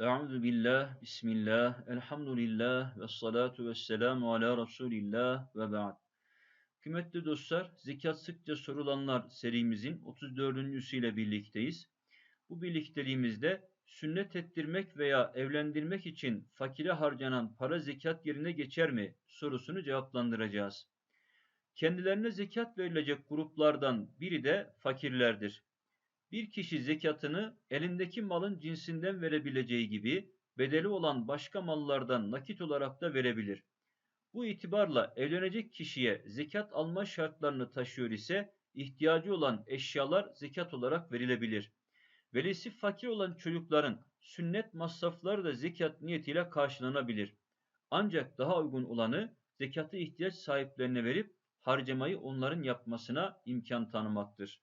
Euzu billah, bismillah, elhamdülillah ve salatu ve selamu ala Resulillah ve ba'd. Kıymetli dostlar, zekat sıkça sorulanlar serimizin 34. ile birlikteyiz. Bu birlikteliğimizde sünnet ettirmek veya evlendirmek için fakire harcanan para zekat yerine geçer mi sorusunu cevaplandıracağız. Kendilerine zekat verilecek gruplardan biri de fakirlerdir. Bir kişi zekatını elindeki malın cinsinden verebileceği gibi bedeli olan başka mallardan nakit olarak da verebilir. Bu itibarla evlenecek kişiye zekat alma şartlarını taşıyor ise ihtiyacı olan eşyalar zekat olarak verilebilir. Velisi fakir olan çocukların sünnet masrafları da zekat niyetiyle karşılanabilir. Ancak daha uygun olanı zekatı ihtiyaç sahiplerine verip harcamayı onların yapmasına imkan tanımaktır.